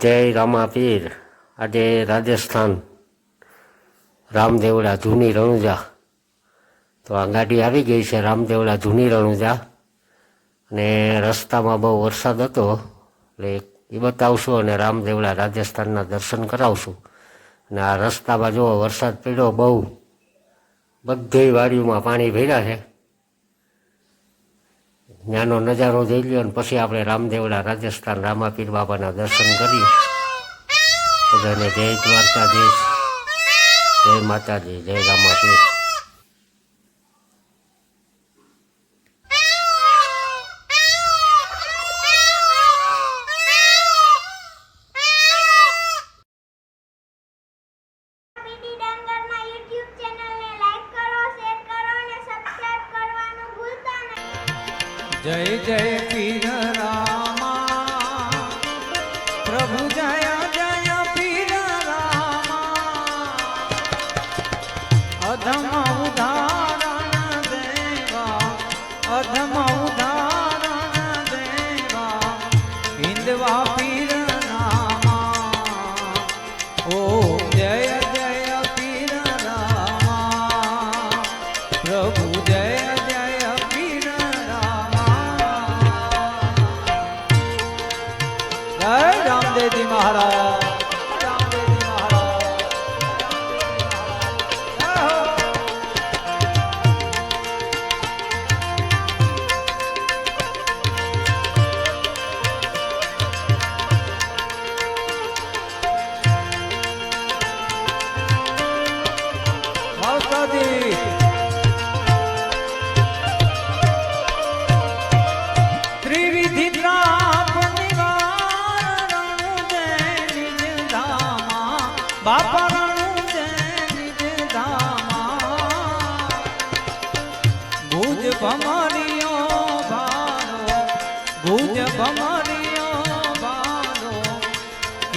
જય રામાપીર. આજે રાજસ્થાન રામદેવડા જૂની રણુજા. તો આ ગાડી આવી ગઈ છે રામદેવડા જૂની રણુજા. અને રસ્તામાં બહુ વરસાદ હતો, એટલે એ બતાવશું અને રામદેવડા રાજસ્થાનના દર્શન કરાવશું. અને આ રસ્તામાં જો વરસાદ પડ્યો બહુ, બધી વાડીઓમાં પાણી ભર્યા છે. ત્યાંનો નજારો જોઈ લ્યો અને પછી આપણે રામદેવડા રાજસ્થાન રામાપીર બાબાના દર્શન કરીએ બધાને જય દ્વારકાધીશ. જય માતાજી, જય રામાપીર. જય જય રામદેવજી મહારાજ.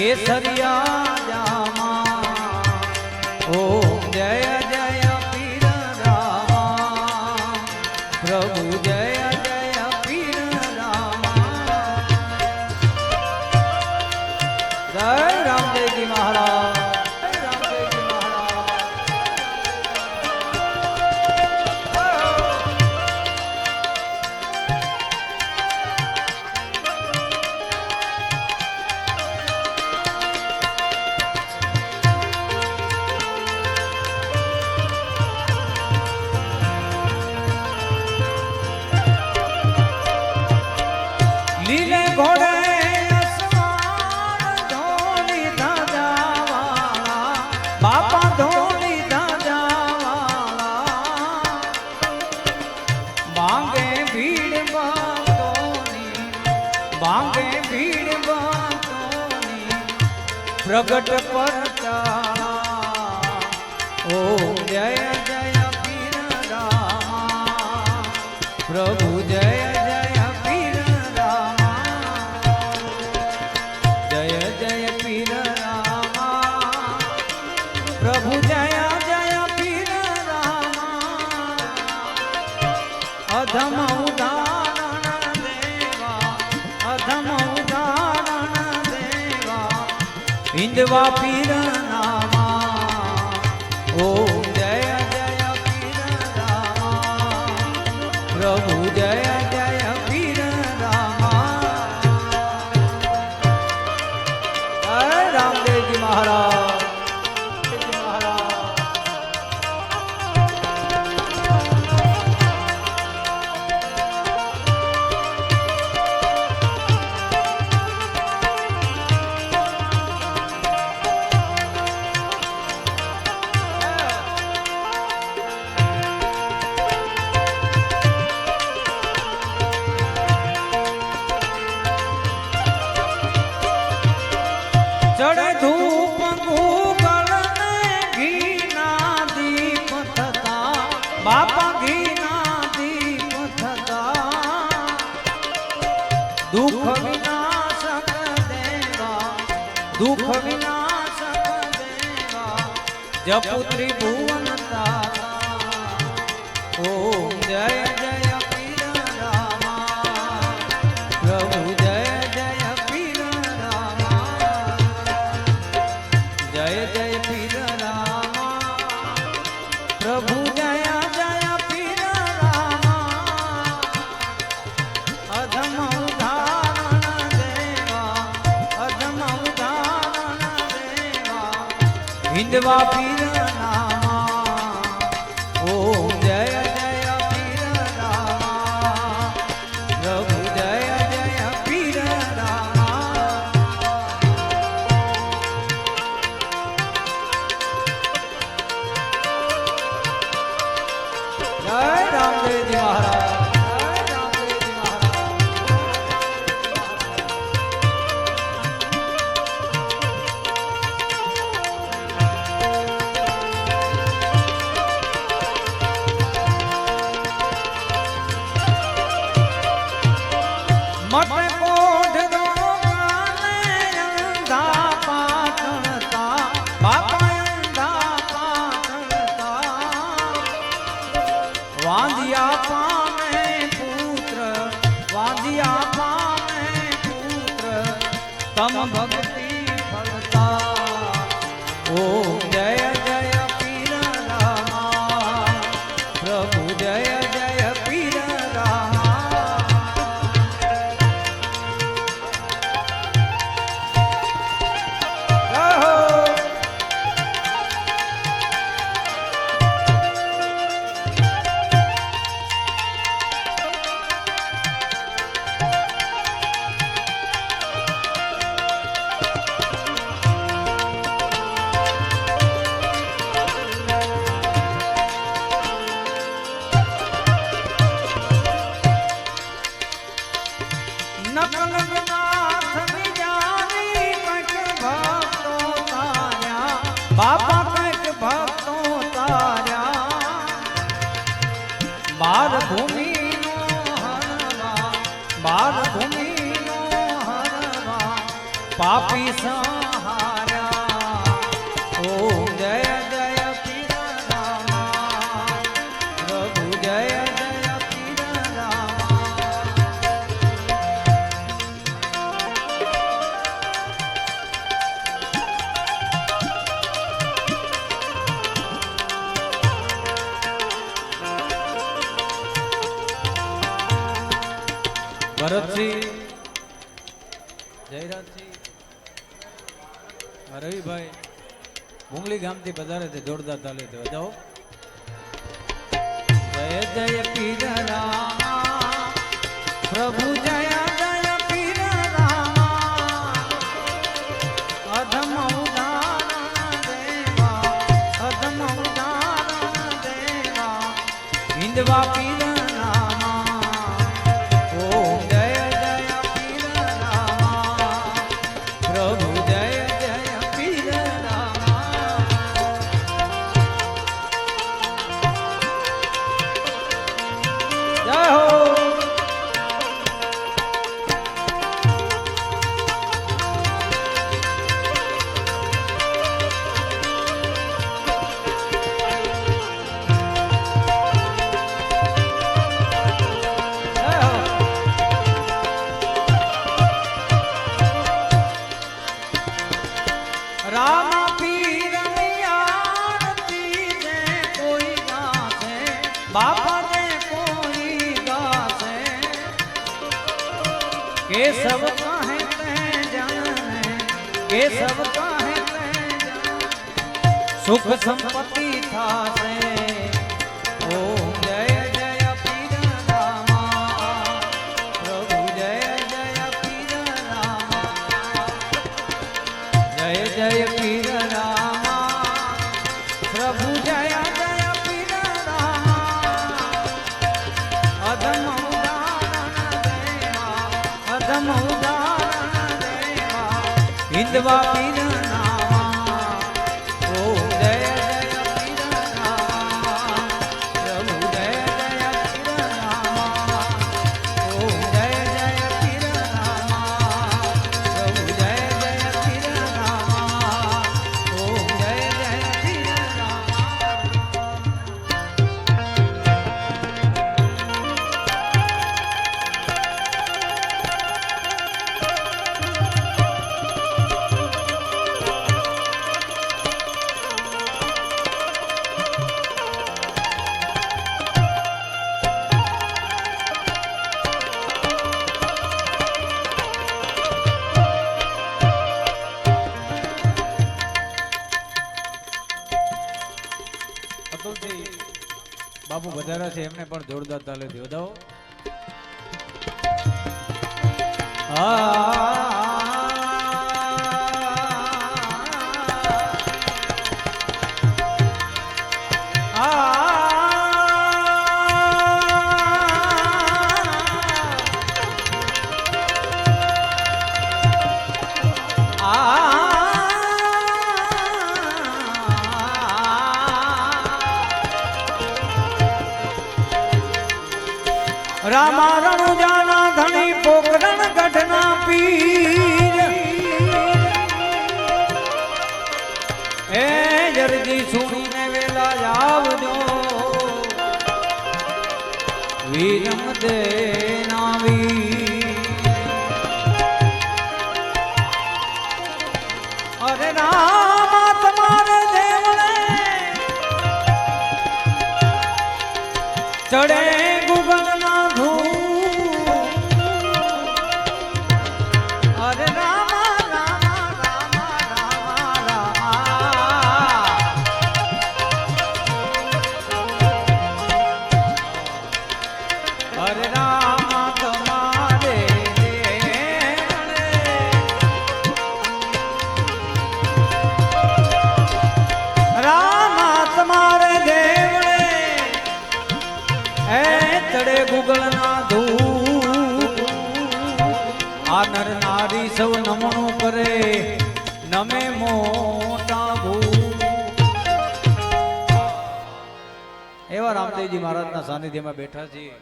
કેસરિયા જામા ઓમ જય જય પીર રામા પ્રભુ જય હિંદવા પીર નામા? દુઃખ વિનાશક દેવા. જપુત્રી ભુવન તારા. ઓમ જય વિધવા પી તમ ભક્ત पापी सहारा ओ जय जय प्रभु जय जय भरत जी जयराज રવિભાઈ મુંગલી ગામથી પધારે છે જોરદાર તાલે તે વધાવો જય જય પીરા પ્રભુ જય પીરા અધમ ઉદાર અધમ ઉદાર હિંદવા પીરા એ સબ સુખ સંપત્તિ થાશે હિંદવા પીન પણ જોરદાર તાલે થી વધાવો આ રામા રણુજાના ધણી પોકરણ ગઢના પીર. એ જરજી સુણીને વેલા આવજો વીરમ દે નાવી અરે રામા તમારે દેવણે ચડે ગુગન સૌ નમણું કરે, નમે મોટા એવા રામદેવજી મહારાજના સાનિધ્યમાં બેઠા છીએ.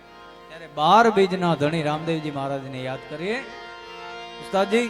ત્યારે બાર બીજના ધણી રામદેવજી મહારાજને યાદ કરીએ. ઉસ્તાદજી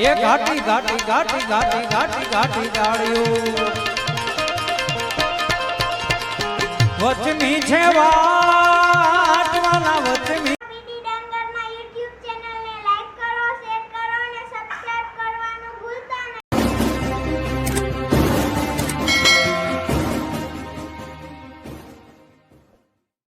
એ ઘાટી ઘાટી ઘાટી ઘાટી ઘાટી ઘાટી ગાળ્યું વચની છે વા